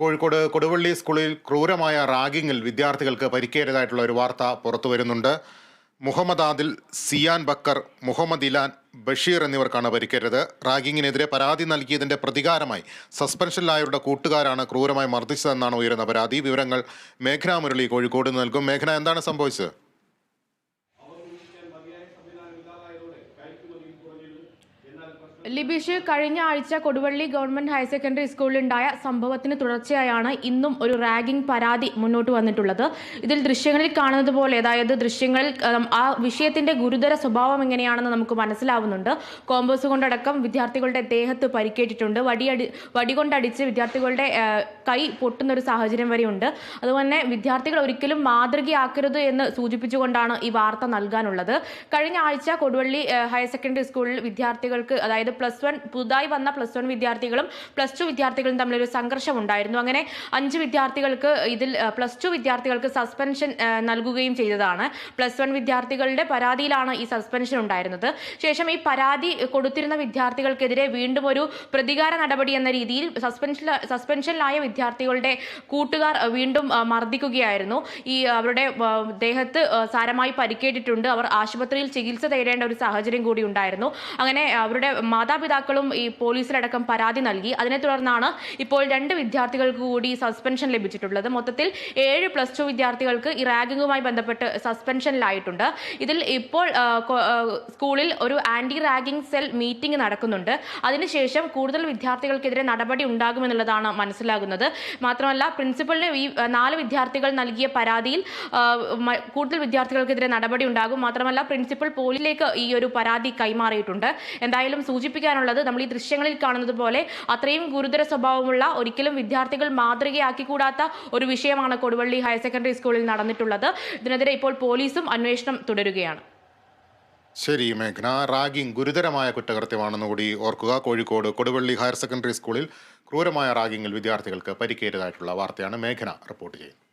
കോഴിക്കോട് കൊടുവള്ളി സ്കൂളിൽ ക്രൂരമായ റാഗിങ്ങിൽ വിദ്യാർത്ഥികൾക്ക് പരിക്കേറ്റതായിട്ടുള്ള ഒരു വാർത്ത പുറത്തു വരുന്നുണ്ട്. മുഹമ്മദ് ആദിൽ സിയാൻ ബക്കർ മുഹമ്മദ് ഇലാൻ ബഷീർ എന്നിവർക്കാണ് പരിക്കേറ്റത്. റാഗിങ്ങിനെതിരെ പരാതി നൽകിയതിന്റെ പ്രതികാരമായി സസ്പെൻഷനിലായവരുടെ കൂട്ടുകാരാണ് ക്രൂരമായി മർദ്ദിച്ചതെന്നാണ് ഉയരുന്ന പരാതി. വിവരങ്ങൾ മേഘന മുരളി കോഴിക്കോട് നൽകും. മേഘന എന്താണ് സംഭവിച്ചത്? ലിബീഷ് കഴിഞ്ഞ ആഴ്ച കൊടുവള്ളി ഗവൺമെന്റ് ഹയർ സെക്കൻഡറി സ്കൂളിലുണ്ടായ സംഭവത്തിന് തുടർച്ചയായാണ് ഇന്നും ഒരു റാഗിംഗ് പരാതി മുന്നോട്ട് വന്നിട്ടുള്ളത്. ഇതിൽ ദൃശ്യങ്ങളിൽ കാണുന്നത് പോലെ അതായത് ദൃശ്യങ്ങളിൽ ആ വിഷയത്തിന്റെ ഗുരുതര സ്വഭാവം എങ്ങനെയാണെന്ന് നമുക്ക് മനസ്സിലാവുന്നുണ്ട്. കോമ്പസ് കൊണ്ടടക്കം വിദ്യാർത്ഥികളുടെ ദേഹത്ത് പരിക്കേറ്റിട്ടുണ്ട്. വടിയടി വടികൊണ്ടടിച്ച് വിദ്യാർത്ഥികളുടെ കൈ പൊട്ടുന്ന ഒരു സാഹചര്യം വരെയുണ്ട്. അതുപോലെ വിദ്യാർത്ഥികൾ ഒരിക്കലും മാതൃകയാക്കരുത് എന്ന് സൂചിപ്പിച്ചുകൊണ്ടാണ് ഈ വാർത്ത നൽകാനുള്ളത്. കഴിഞ്ഞ ആഴ്ച കൊടുവള്ളി ഹയർ സെക്കൻഡറി സ്കൂളിൽ വിദ്യാർത്ഥികൾക്ക് അതായത് പ്ലസ് വൺ പുതുതായി വന്ന പ്ലസ് വൺ വിദ്യാർത്ഥികളും പ്ലസ് ടു വിദ്യാർത്ഥികളും തമ്മിലൊരു സംഘർഷം ഉണ്ടായിരുന്നു. അങ്ങനെ അഞ്ച് വിദ്യാർത്ഥികൾക്ക് ഇതിൽ പ്ലസ് ടു വിദ്യാർത്ഥികൾക്ക് സസ്പെൻഷൻ നൽകുകയും ചെയ്തതാണ്. പ്ലസ് വൺ വിദ്യാർത്ഥികളുടെ പരാതിയിലാണ് ഈ സസ്പെൻഷൻ ഉണ്ടായിരുന്നത്. ശേഷം ഈ പരാതി കൊടുത്തിരുന്ന വിദ്യാർത്ഥികൾക്കെതിരെ വീണ്ടും ഒരു പ്രതികാര നടപടി എന്ന രീതിയിൽ സസ്പെൻഷൻ സസ്പെൻഷനിലായ വിദ്യാർത്ഥികളുടെ കൂട്ടുകാർ വീണ്ടും മർദ്ദിക്കുകയായിരുന്നു. ഈ അവരുടെ ദേഹത്ത് സാരമായി പരിക്കേറ്റിട്ടുണ്ട്. അവർ ആശുപത്രിയിൽ ചികിത്സ തേടേണ്ട ഒരു സാഹചര്യം കൂടി ഉണ്ടായിരുന്നു. അങ്ങനെ അവരുടെ മാതാപിതാക്കളും ഈ പോലീസിലടക്കം പരാതി നൽകി. അതിനെ തുടർന്നാണ് ഇപ്പോൾ രണ്ട് വിദ്യാർത്ഥികൾക്ക് കൂടി സസ്പെൻഷൻ ലഭിച്ചിട്ടുള്ളത്. മൊത്തത്തിൽ ഏഴ് പ്ലസ് ടു വിദ്യാർത്ഥികൾക്ക് ഈ റാഗിങ്ങുമായി ബന്ധപ്പെട്ട് സസ്പെൻഷനിലായിട്ടുണ്ട്. ഇതിൽ ഇപ്പോൾ സ്കൂളിൽ ഒരു ആന്റി റാഗിംഗ് സെൽ മീറ്റിംഗ് നടക്കുന്നുണ്ട്. അതിനുശേഷം കൂടുതൽ വിദ്യാർത്ഥികൾക്കെതിരെ നടപടി ഉണ്ടാകുമെന്നുള്ളതാണ് മനസ്സിലാകുന്നത്. മാത്രമല്ല പ്രിൻസിപ്പലിന് ഈ നാല് വിദ്യാർത്ഥികൾ നൽകിയ പരാതിയിൽ കൂടുതൽ വിദ്യാർത്ഥികൾക്കെതിരെ നടപടി ഉണ്ടാകും. മാത്രമല്ല പ്രിൻസിപ്പൽ പോലീസിലേക്ക് ഈ ഒരു പരാതി കൈമാറിയിട്ടുണ്ട്. എന്തായാലും സൂചിപ്പിക്കാനുള്ളത് നമ്മൾ ഈ ദൃശ്യങ്ങളിൽ കാണുന്നത് പോലെ അത്രയും ഗുരുതര സ്വഭാവമുള്ള ഒരിക്കലും വിദ്യാർത്ഥികൾ മാതൃകയാക്കിക്കൂടാത്ത ഒരു വിഷയമാണ് കൊടുവള്ളി ഹയർ സെക്കൻഡറി സ്കൂളിൽ നടന്നിട്ടുള്ളത്. ഇതിനെതിരെ ഇപ്പോൾ പോലീസും അന്വേഷണം തുടരുകയാണ്. ശരി മേഘന. റാഗിംഗ് ഗുരുതരമായ കുറ്റകൃത്യമാണെന്ന് കൂടി ഓർക്കുക. കോഴിക്കോട് കൊടുവള്ളി ഹയർ സെക്കൻഡറി സ്കൂളിൽ ക്രൂരമായ റാഗിങ്ങിൽ വിദ്യാർത്ഥികൾക്ക് പരിക്കേറ്റതായിട്ടുള്ള വാർത്തയാണ് മേഘന റിപ്പോർട്ട് ചെയ്യുന്നത്.